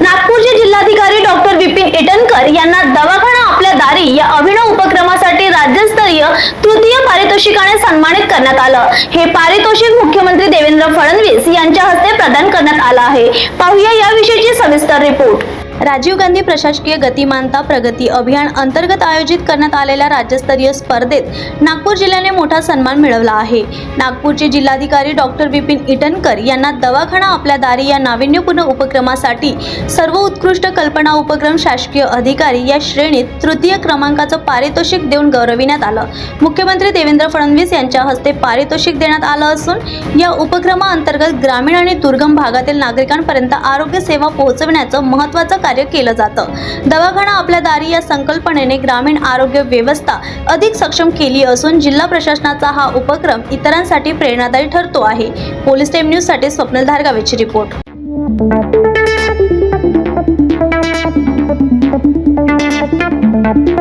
नागपूरचे जिल्हाधिकारी डॉक्टर विपिन इटनकर यांना दवाखाना आपल्या दारी या अभिनव उपक्रमासाठी राज्यस्तरीय तृतीय पारितोषिकाने सन्मानित करण्यात आलं. हे पारितोषिक मुख्यमंत्री देवेंद्र फडणवीस यांच्या हस्ते प्रदान करण्यात आलं आहे. पाहूया याविषयीची सविस्तर रिपोर्ट. राजीव गांधी प्रशासकीय गतिमानता प्रगती अभियान अंतर्गत आयोजित करण्यात आलेल्या राज्यस्तरीय स्पर्धेत नागपूर जिल्ह्याने मोठा सन्मान मिळवला आहे. नागपूरचे जिल्हाधिकारी डॉक्टर विपिन इटनकर यांना दवाखाना आपल्या दारी या नाविन्यपूर्ण उपक्रमासाठी सर्व उत्कृष्ट कल्पना उपक्रम शासकीय अधिकारी या श्रेणीत तृतीय क्रमांकाचं पारितोषिक देऊन गौरविण्यात आलं. मुख्यमंत्री देवेंद्र फडणवीस यांच्या हस्ते पारितोषिक देण्यात आलं असून या उपक्रमाअंतर्गत ग्रामीण आणि दुर्गम भागातील नागरिकांपर्यंत आरोग्य सेवा पोहोचविण्याचं महत्त्वाचं कार्य केलं जातं. दवाखाना आपल्या दारी या संकल्पनेने ग्रामीण आरोग्य व्यवस्था अधिक सक्षम केली असून जिल्हा प्रशासनाचा हा उपक्रम इतरांसाठी प्रेरणादायी ठरतो आहे. पोलीस टाइम न्यूजसाठी स्वप्नल धारगावेची रिपोर्ट.